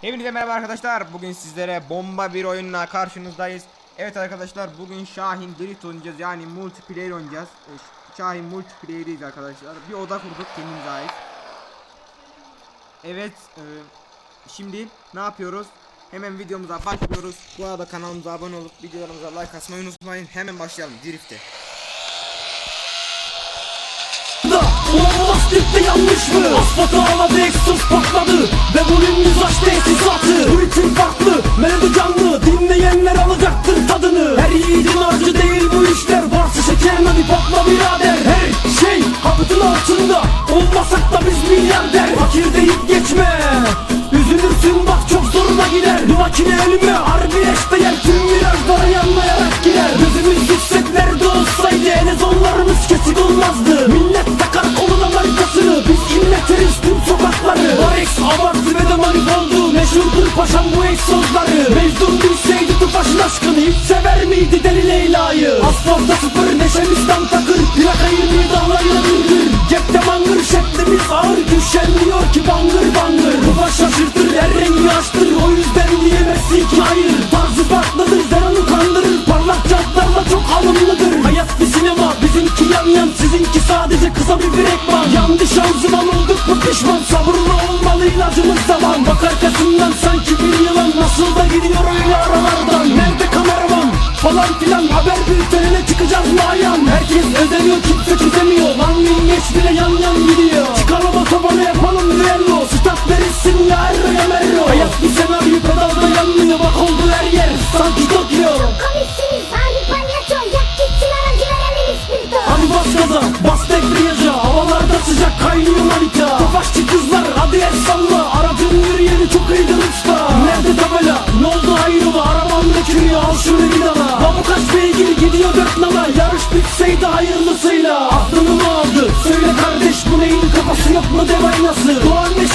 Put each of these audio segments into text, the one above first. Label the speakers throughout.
Speaker 1: Hepinize merhaba arkadaşlar. Bugün sizlere bomba bir oyunla karşınızdayız. Evet arkadaşlar bugün Şahin Drift oynayacağız. Yani multiplayer oynayacağız. Ee, Şahin multiplayer'iyiz arkadaşlar. Bir oda kurduk kendimize ait. Evet. e, şimdi ne yapıyoruz? Hemen videomuza başlıyoruz. Bu arada kanalımıza abone olup videolarımıza like atmayı unutmayın. Hemen başlayalım Drift'e.
Speaker 2: Ulan lastikte yanlış mı? Asfaltı ağladı altında Olmasak da biz milyarder Fakir deyip geçme. Üzülürsün bak çok zoruna gider. Bu makine elime harbi eşdeğer. Tüm virajlara yanmayarak girer Gözümüz yükseklerde olsaydı En ezonlarımız kesik olmazdı. Millet takar koluna markasını. Biz inleteriz tüm sokakları. Varex abartı ve de manifoldu Meşhurdur paşam bu egzozları Mecnun bilseydi tufaşın aşkını Hiç sever miydi deli Leyla'yı? Asfalta sıfır neşemiz tam takır Plaka 20 ağır Düşenmiyor ki bangır bangır Tufaş şaşırtır her rengi açtır. O yüzden diyemezsin ki hayır. Tarzı farklıdır Zeran'ı kandırır Parlak jantlarla çok alımlıdır. Hayat bir sinema bizimki yan yan. Sizinki sadece kısa bir fragman Yandı şanzıman olduk mu pişman? Sabırlı olmalı ilacımız zaman Bak arkasından sanki bir yılan. Nasıl da gidiyor öyle aralardan? Nerede kameraman? Falan filan. Haber bültenine çıkacağız mayan Herkes özeniyor kimse çözemiyor. Lan yengeç bile yan yan gidiyor Erro ya merro Hayat bir senaryo pedalda yanmıyor. Bak oldu her yer. Sanki Tokyo.
Speaker 3: Komiksiniz harbi palyaço. Yak gitsin aracı verelim ispirto
Speaker 2: Hadi bas gaza, bas debriyaja. Havalarda sıcak kaynıyor manita. Tofaşçı kızlar hadi el salla. Aracın yürüyeni çok iyidir usta. Nerede tabela, ne oldu hayrola Arabam dökülüyor al şunu bir dala. Lan bu kaç beygir gidiyor dört nala. Yarış bitseydi hayırlısıyla. Aklını mı aldı, söyle kardeş bu neyin kafası yok mu dev aynası? Doğan ve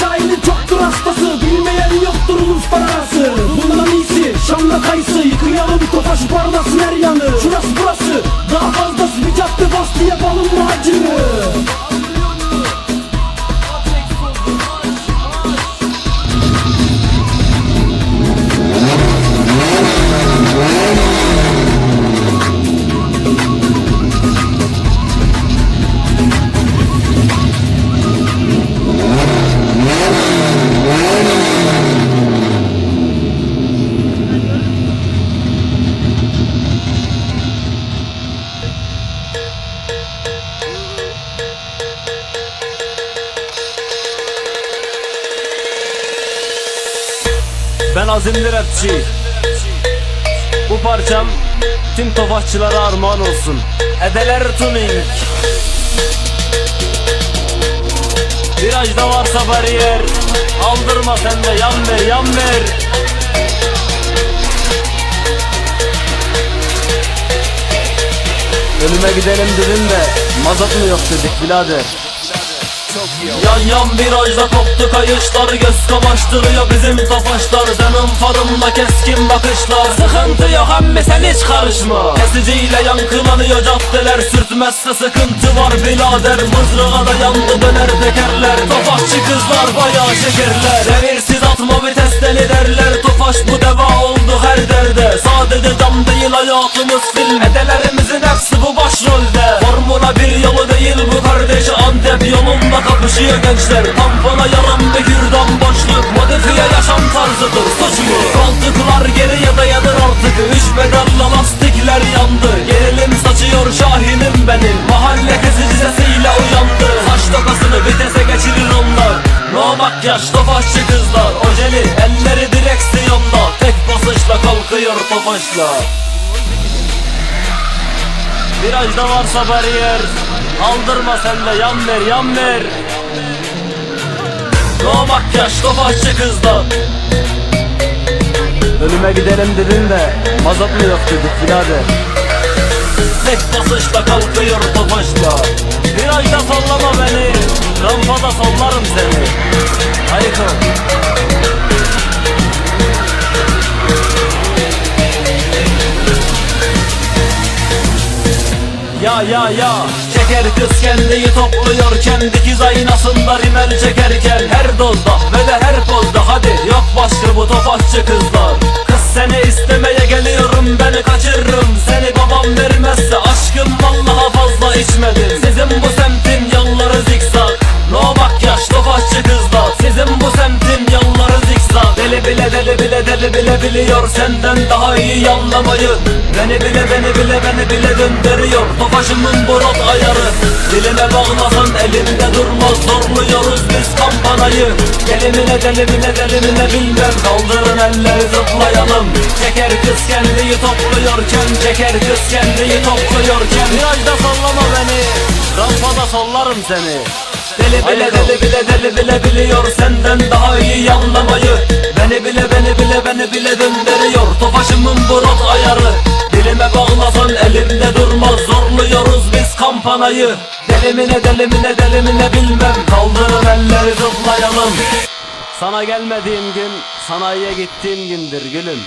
Speaker 2: Yıkayalım tofaşı parlasın her yanı Şurası burası. Daha fazlası bir cadde bastı yapalım mı acını
Speaker 4: Ben azimli rapçi Bu parçam tüm tofaşçılara armağan olsun. Edeler tuning. Virajda varsa bariyer Aldırma sen de yan ver yan ver. Ölüme gidelim dedim de Mazot mu yok dedik birader Yan yan virajda koptu kayışlar Göz kamaştırıyor bizim tofaşlar Senin farımla keskin bakışlar. Sıkıntı yok emmi sen hiç karışma. Kesiciyle yankılanıyor caddeler Sürtmezse sıkıntı var birader. Mızrağa da yandı döner tekerler. Tofaşçı kızlar bayağı şekerler. Devirsiz atma vites deli derler Tofaş bu deva oldu her derde. Sadece cam değil hayatımız film Edelerimizin hepsi bu başrolde. Formula bir yolu değil bu kardeş. Antep yolunda kapışıyor gençler. Tampona yalan ve kürdan boşluk Modifiye yaşam tarzıdır suç mu? Koltuklar geriye dayanır artık. Üç pedalla lastikler yandı. Gerilim saçıyor şahinim benim. Mahalle kesici sesiyle uyandı. Saç tokasını vitese geçirir onlar. No makyaj tofaşçı kızlar. Ojeli kalkıyor tofaşla. Virajda varsa bariyer Aldırma sen de yan ver yan ver. No makyaj tofaşçı kızlar Ölüme gidelim dedin de Mazot mu yok dedik birader. Tek basışla kalkıyor tofaşla Ya ya ya Çeker kız kendiyi topluyor Kendi dikiz aynasında rimel çekerken. Her dozda ve de her pozda hadi Yok başka bu tofaşçı kızlar. Kız seni istemeye geliyorum beni kaçırırım. Seni babam vermezse aşkım vallaha fazla içmedim Sizin bu semtin bile deli bile deli bile biliyor Senden daha iyi anlamayı. Beni bile beni bile beni bile gönderiyor. Tofaşımın bu rot ayarı. Dilime bağlasan elimde durmaz Zorluyoruz biz kampanayı. Delimine delimine delimine bilmem. Kaldırın elleri zıplayalım. Çeker kız kendiyi topluyorken Çeker kız kendiyi topluyorken. Virajda sallama beni Rampada sollarım seni Deli bile deli bile deli bile biliyor Senden daha iyi anlamayı. Beni bile beni bile beni bile döndürüyor. Tofaşımın bu rot ayarı. Dilime bağlasan elimde durmaz. Zorluyoruz biz kampanayı. Delimine delimine delimine bilmem. Kaldırın elleri zıplayalım Sana gelmediğim gün Sanayiye gittiğim gündür gülüm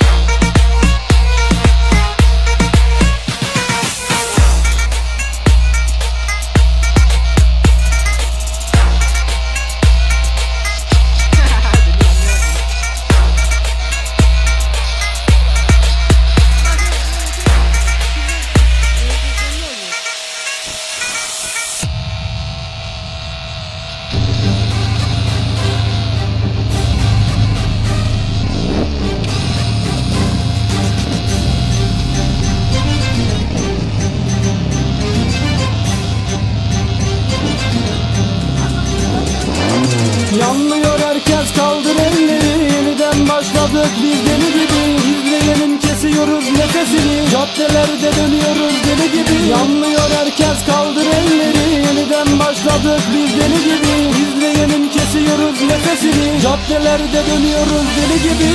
Speaker 5: Caddelerde dönüyoruz deli gibi. Yanmıyor herkes kaldır elleri. Yeniden başladık biz deli gibi. İzleyenin kesiyoruz nefesini. Caddelerde dönüyoruz deli gibi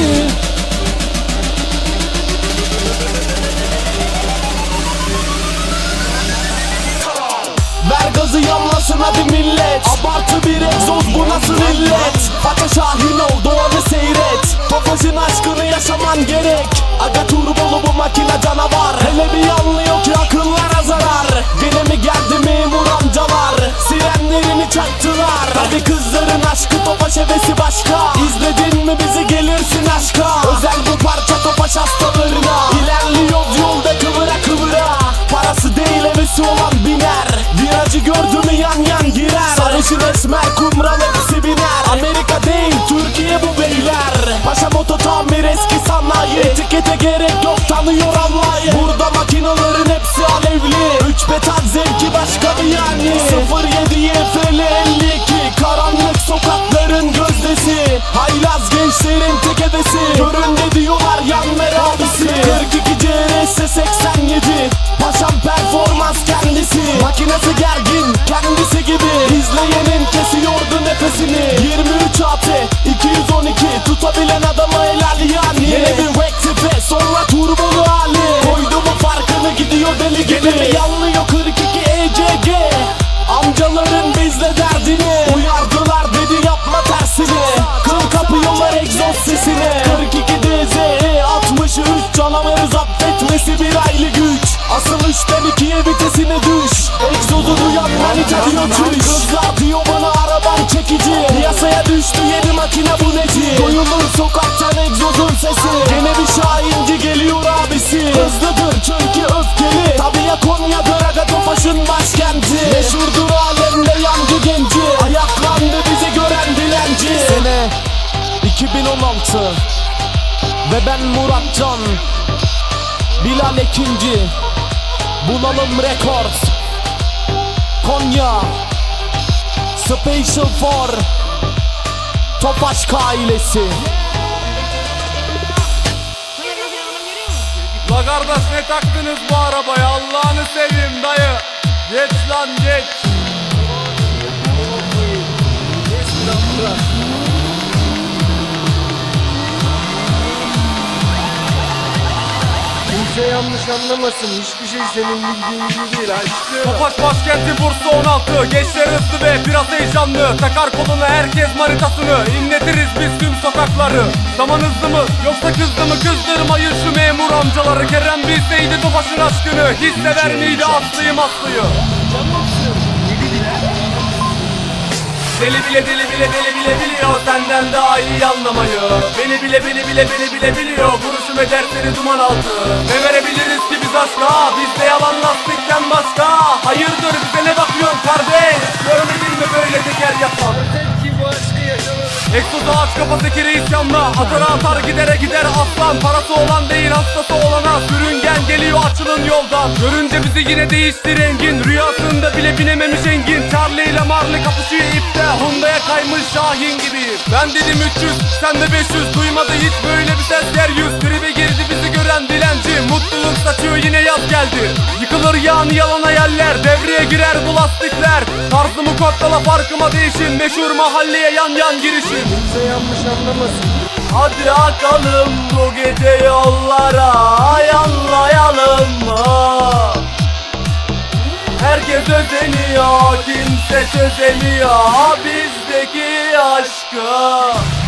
Speaker 5: gazı yanmasın hadi millet. Abartı bir egzoz bu nasıl illet? Fatih Şahin ol doğanı seyret. Tofaşın aşkını yaşaman gerek. Aga turbolu bu makine canavar. Hele bir yanlıyor ki akıllara zarar. Gene mi geldi memur amcalar? Sirenlerini çaktılar. Hadi kızların aşkı Tofaş hevesi başka. İzledin mi bizi gelirsin aşka. Özel bu parça Tofaş hastalarına İlerliyoruz yolda kıvıra kıvıra. Parası değil hevesi olan esmer kumral hepsi biner Amerika değil Türkiye bu beyler. Paşa moto tamir eski sanayi. Etikete gerek yok tanıyor Allah'ı. Burada makinaların hepsi alevli. Üç beton zevki başka bir yani. 07 YFL 52 Karanlık sokakların gözdesi. Haylaz gençlerin tek hedesi. Göründe diyorlar yanmer abisi 42 CRS 87 Paşam performans kendisi. Makinesi gergin kendisi gibi. İzleyenin nefesini 23 atı 212 Tutabilen adama helal yani. Yeni bir rektife sonra turbolu hali. Koydu mu farkını gidiyor deli gibi. Gene yanlıyor 42 ECG Amcaların bizle derdini. Uyardılar dedi yapma tersini. Kıl kapıyorlar egzoz sesine 42 DZE 63 Canavarı zapt etmesi bir aylı güç. Asıl üçten ikiye vitesini düş. Egzozu duyan manita diyor çüş. Kızlar diyor çekici. Piyasaya düştü yeni makine bu neci? Duyulur sokaktan egzozun sesi. Gene bir şahinci geliyor abisi. Hızlıdır çünkü öfkeli. Tabii ya Konya'dır aga Tofaş'ın başkenti Meşhurdur alemde yancı genci. Ayaklandı bizi gören dilenci. Sene 2016 Ve ben Muratcan Bilal Ekinci. Bulalım Records Konya Special for Topaşka ailesi.
Speaker 6: La kardeş ne taktınız bu arabaya Allah'ını seveyim dayı. Geç lan geç
Speaker 7: Kimse yanlış anlamasın. Hiçbir şey senin bildiğin gibi değil aşkım.
Speaker 6: Topaş başkenti Bursa 16 Gençler hızlı ve biraz heyecanlı. Takar koluna herkes manitasını İnletiriz biz tüm sokakları. Zaman hızlı mı yoksa kızdı mı? Kızdırmayın şu memur amcaları. Kerem bilseydi Topaş'ın aşkını. Hisseder miydi? Aslı'yı Maslı'yı Deli bile deli bile deli bile biliyor senden daha iyi anlamayı. Beni bile bile bile bile bile biliyor Vuruşum eder seni duman altı. Ne verebiliriz ki biz aşka Bizde yalan lastikten başka. Hayırdır bize ne bakıyorsun kardeş? Görmedin mi böyle teker yapan Egzozu aç kafa zekeri isyanla Atara atar gidere gider aslan. Parası olan değil hastası olana. Sürüngen geliyor açılın yoldan. Görünce bizi yine değişti rengin Rüyasında bile binememiş engin. Charlie ile Marley kapışıyor ipte. Honda'ya kaymış Şahin gibiyim Ben dedim 300 sen de 500 Duymadı hiç böyle bir ses yeryüz Tribe bizi gören dilenci Mutluluk saçıyor yine yaz geldi. Yıkılır yani yalan hayaller Devreye girer bu lastikler. Tarzımı kodlala farkıma değişin? Meşhur mahalleye yan yan girişin.
Speaker 7: Kimse yanlış anlamasın.
Speaker 4: Hadi akalım bu gece yollara Yanlayalım mı? Herkes özeniyor kimse çözemiyor Bizdeki aşkı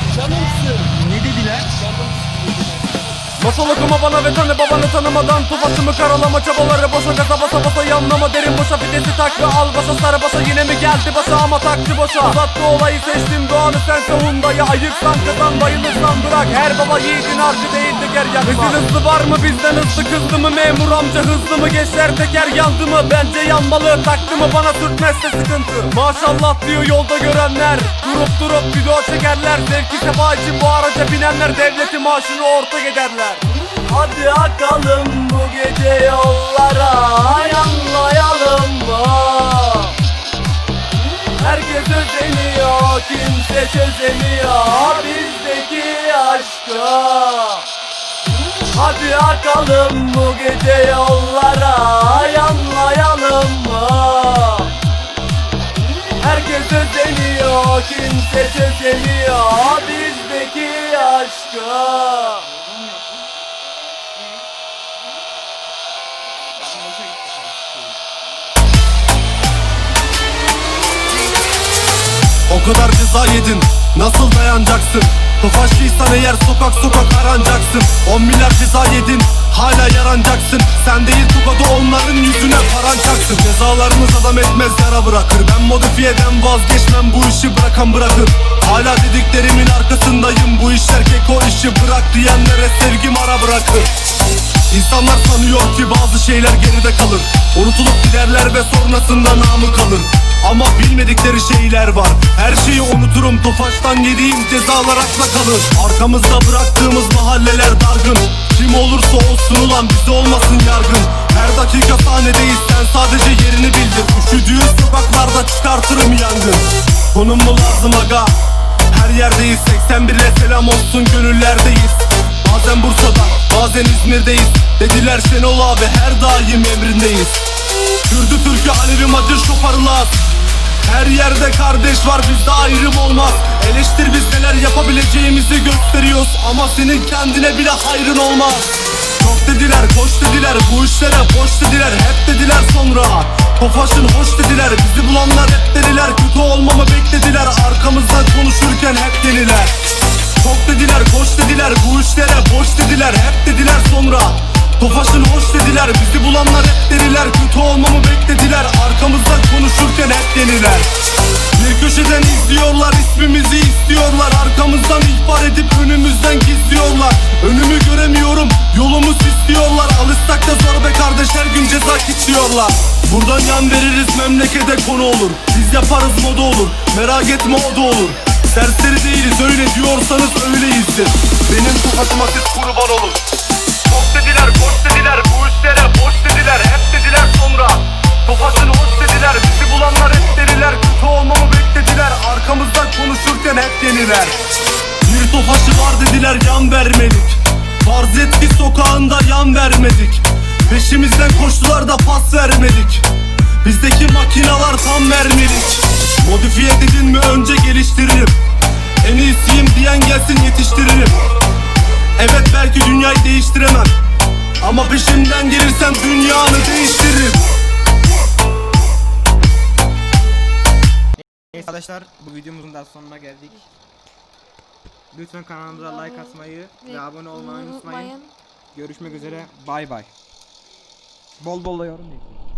Speaker 6: Masal okuma bana ve tanı babanı tanımadan Tufaşımı karalama çabaları boşa gaza basa basa yanlama. Derin boşa fidesi taklı al başa sarı başa Yine mi geldi başa ama taktı boşa. Uzattı olayı seçtim doğanı sense Hunda'yı Ayıksan kazan bayılırsan bırak. Her baba yiğidin harcı değil teker yakma Bizin hızlı var mı bizden hızlı kızdı mı Memur amca? Hızlı mı gençler teker yandı mı? Bence yanmalı taktı mı? Bana sürtmezse sıkıntı. Maşallah diyor yolda görenler. Durup durup video çekerler. Zevki sefa için bu araca binenler. Devleti maaşını ortak ederler
Speaker 4: Hadi akalım bu gece yollara Yanlayalım mı? Herkes özeniyor kimse çözemiyor Bizdeki aşkı Hadi akalım bu gece yollara Yanlayalım mı? Herkes özeniyor kimse çözemiyor Bizdeki aşkı
Speaker 8: O kadar ceza yedin Nasıl dayanacaksın? Tofaşlıysan eğer sokak sokak aranacaksın. 10 milyar ceza yedin Hala yaranacaksın. Sen değil Tokat'ı onların yüzüne parancaksın Cezalarınız adam etmez yara bırakır. Ben modifiyeden vazgeçmem bu işi bırakan bırakır. Hala dediklerimin arkasındayım Bu işler keko işi bırak diyenlere sevgim ara bırakır İnsanlar sanıyor ki bazı şeyler geride kalır. Unutulup giderler ve sonrasında namı kalır. Ama bilmedikleri şeyler var. Her şeyi unuturum Tofaş'tan yediğim cezalar akla kalır. Arkamızda bıraktığımız mahalleler dargın. Kim olursa olsun ulan bize olmasın yargın. Her dakika sahnedeyiz sen sadece yerini bildir. Üşüdüğün sokaklarda çıkartırım yangın. Konum mu lazım aga? Her yerdeyiz 81 ile selam olsun gönüllerdeyiz bazen İzmir'deyiz. Dediler Şenol abi her daim emrindeyiz. Kürdü Türk'ü Alevi Macır şoparlar. Her yerde kardeş var bizde ayrım olmaz. Eleştir biz neler yapabileceğimizi gösteriyoruz. Ama senin kendine bile hayrın olmaz. Çok dediler koş dediler bu işlere boş dediler. Hep dediler sonra Tofaşın hoş dediler. Bizi bulanlar hep dediler Kötü olmamı beklediler. Arkamızdan konuşurken hep deliler deliler Bir köşeden izliyorlar ismimizi istiyorlar. Arkamızdan ihbar edip önümüzden gizliyorlar. Önümü göremiyorum yolumuz istiyorlar Alışsak da zor be kardeş her gün ceza kilitliyorlar. Buradan yan veririz memlekete konu olur. Biz yaparız moda olur. Merak etme o da olur. Serseri değiliz öyle diyorsanız öyleyizdir. Benim tofaşıma siz kurban olun. Çok dediler boş dediler. Bu işlere boş dediler Hep dediler sonra Tofaşın hoş dediler bizi bulanlar hep dediler. Kötü olmamı beklediler arkamızdan konuşurken hep yeniler. Bir tofaşı var dediler yan vermedik. Farz et ki sokağında yan vermedik. Peşimizden koştular da pas vermedik. Bizdeki makinalar tam mermilik. Modifiye dedin mi önce geliştiririm. En iyisiyim diyen gelsin yetiştiririm. Evet belki dünyayı değiştiremem. Ama peşimden gelirsen dünyanı değiştiririm
Speaker 1: Neyse arkadaşlar bu videomuzun da sonuna geldik. Lütfen kanalımıza like atmayı ve abone olmayı unutmayın. Görüşmek üzere. Bay bay. Bol bol da yorum bekleyin.